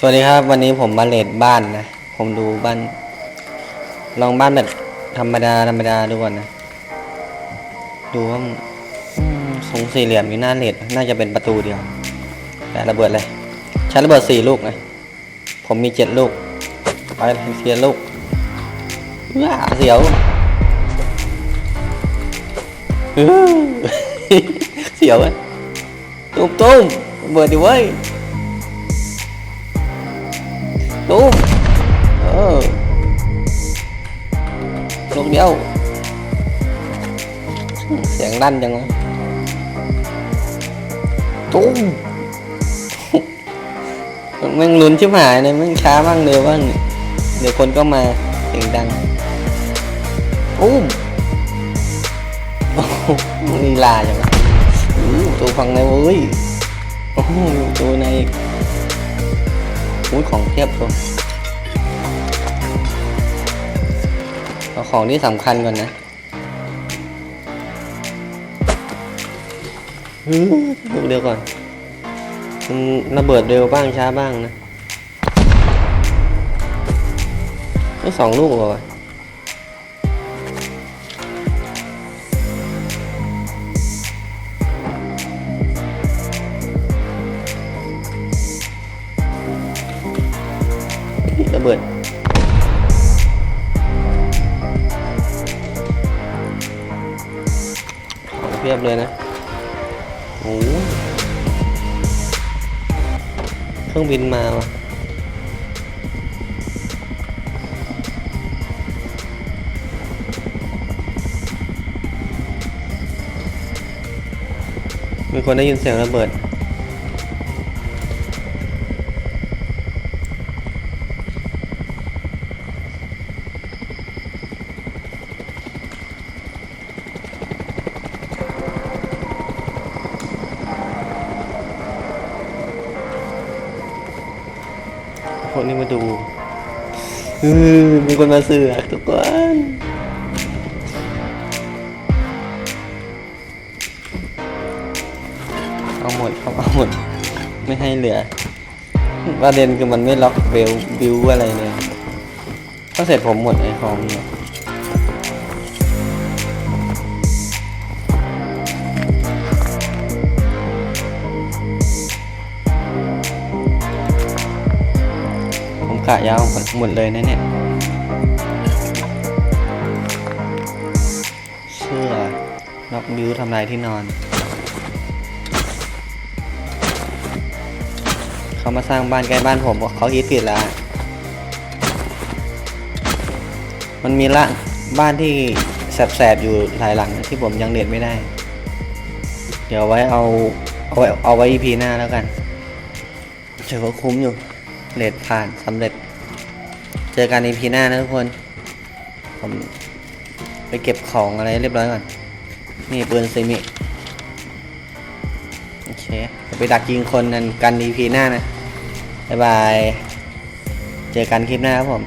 สวัสดีครับ วันนี้ผมมาเลดบ้านนะ ผมดูบ้าน ลองบ้านแบบธรรมดาธรรมดาดูก่อนนะ ดูว่าทรงสี่เหลี่ยมอยู่หน้าเลดน่าจะเป็นประตูเดียวแต่ระเบิดเลยใช้ระเบิดสี่ลูกนะ ผมมีเจ็ดลูก ไปเลยเสียลูกว้าเสียวเสียวอะตุ้มตุ้มเบิดดิเว้ย ตุ้มเออลูกเดียวเสียงลั่นจังวะตุ้มแม่งลุ้นชิบหายเลยแม่งช้าบ้างเร็วบ้างเดี๋ยวคนก็มาเสียงดังอุ้มโอ้โหลีลาจังวะอู้ตัวฟังในเว้ยโอ้ตัวใน อุ้ยของเทียบตัวเอาของที่สำคัญก่อนนะลูกเดียวก่อนมันระเบิดเร็วบ้างช้าบ้างนะไม่สองลูกเหรอ ระเบิดเพียบเลยนะโอ้เครื่องบินมาว่ะมีคนได้ยินเสียงระเบิด คนนี้มาดูมีคนมาเสือกทุกคนเอาหมดครับเอาหมด ไม่ให้เหลือประเด็นคือมันไม่ล็อกเบลบิวอะไรเลย ก็เสร็จผมหมดไอ้ของเนี่ย กะยาวหมดเลยนะเนี่ย เสื้อล็อกบิวทำลายที่นอน เขามาสร้างบ้านใกล้บ้านผมเขาคิดผิดแล้ว มันมีละบ้านที่แสบๆอยู่หลายหลังที่ผมยังเด็ดไม่ได้ เดี๋ยวไว้เอาเอาไว้เอาไว้ EP หน้าแล้วกันเจอว่าคุ้มอยู่ เลดผ่านสำเร็จ เจอกันในพีหน้านะทุกคน ผมไปเก็บของอะไรเรียบร้อยก่อน นี่ปืนซิมิโอเคไปดักยิงคนนั้นกันพีหน้านะ บ๊ายบาย เจอกันคลิปหน้าครับผม